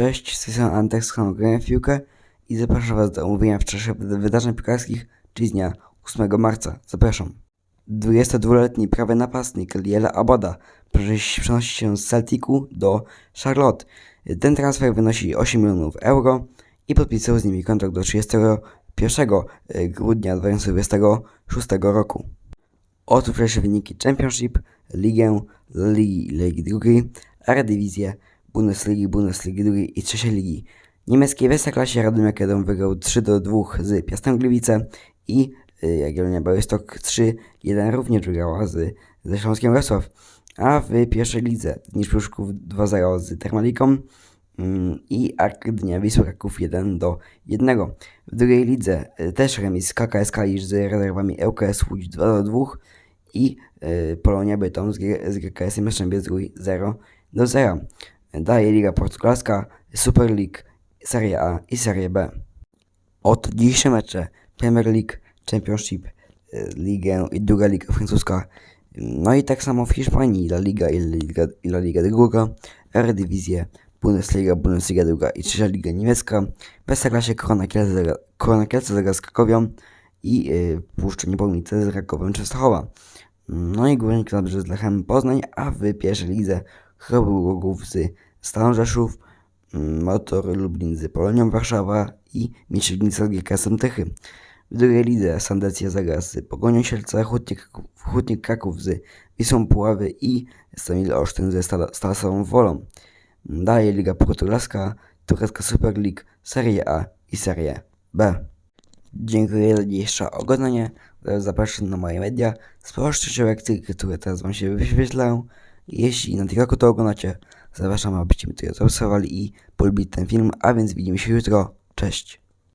Cześć, z tej strony Antek z kanału w i zapraszam Was do omówienia wczorajszych wydarzeń piłkarskich, czyli dnia 8 marca. Zapraszam. 22-letni prawy napastnik Liela Aboda przenosi się z Celticu do Charlotte. Ten transfer wynosi 8 milionów euro i podpisał z nimi kontrakt do 31 grudnia 2026 roku. Oto wczorajsze wyniki Championship, Ligę, Ligi, Ligi drugiej, Eredivisie, Bundesligi, Bundesligi drugiej i trzeciej ligi. Niemieckiej w Ekstraklasie Radomiak Edom wygrał 3 do 2 z Piastem Gliwice i y, Jagiellonia Białystok 3-1 również wygrała z, ze Śląskiem Wrocław. A w pierwszej lidze Niż Pruszków 2-0 z Termaliką mm, i Ark Gdynia Wisła Kraków 1 do 1. W drugiej lidze y, też remis KKS Kalisz z rezerwami ŁKS Łódź 2 do 2 i y, Polonia Bytom z, GKS-em Jastrzębie-Zdrój 0 do 0. Dalej Liga Portugalska, Super League, Serie A i Serie B. Od dzisiejsze mecze Premier League, Championship, y, Ligę i druga Liga Francuska. No i tak samo w Hiszpanii La Liga i La Liga, i La Liga druga, Eredivisie, Bundesliga, Bundesliga druga i trzecia Liga Niemiecka. W Ekstraklasie Korona Kielce Korona Kielce zagra z Krakowią i y, Puszczy Niepołnice z Rakowem Częstochowa. No i Górnik Zabrze z Lechem Poznań, a w pierwszej lidze Z Stalą Rzeszów, mm, Motor Lublin z Polonią Warszawa i Mieczygnica z GKS-em Tychy. W drugiej lidze Sandecja zagra z Pogonią Sielce, Hutnik, Hutnik Kraków z Wisłą Puławy i Stamil Olsztyn ze Stal- Stalsową Wolą. Dalej Liga Portugalska, Turecka Super League, Serie A i Serie B. Dziękuję za dzisiejsze oglądanie. Zapraszam na moje media. Reakcje, które teraz Wam się wyświetlają. Jeśli na TikToku to oglądacie, zapraszam, abyście mi to zaobserwowali i polubili ten film. A więc widzimy się jutro. Cześć.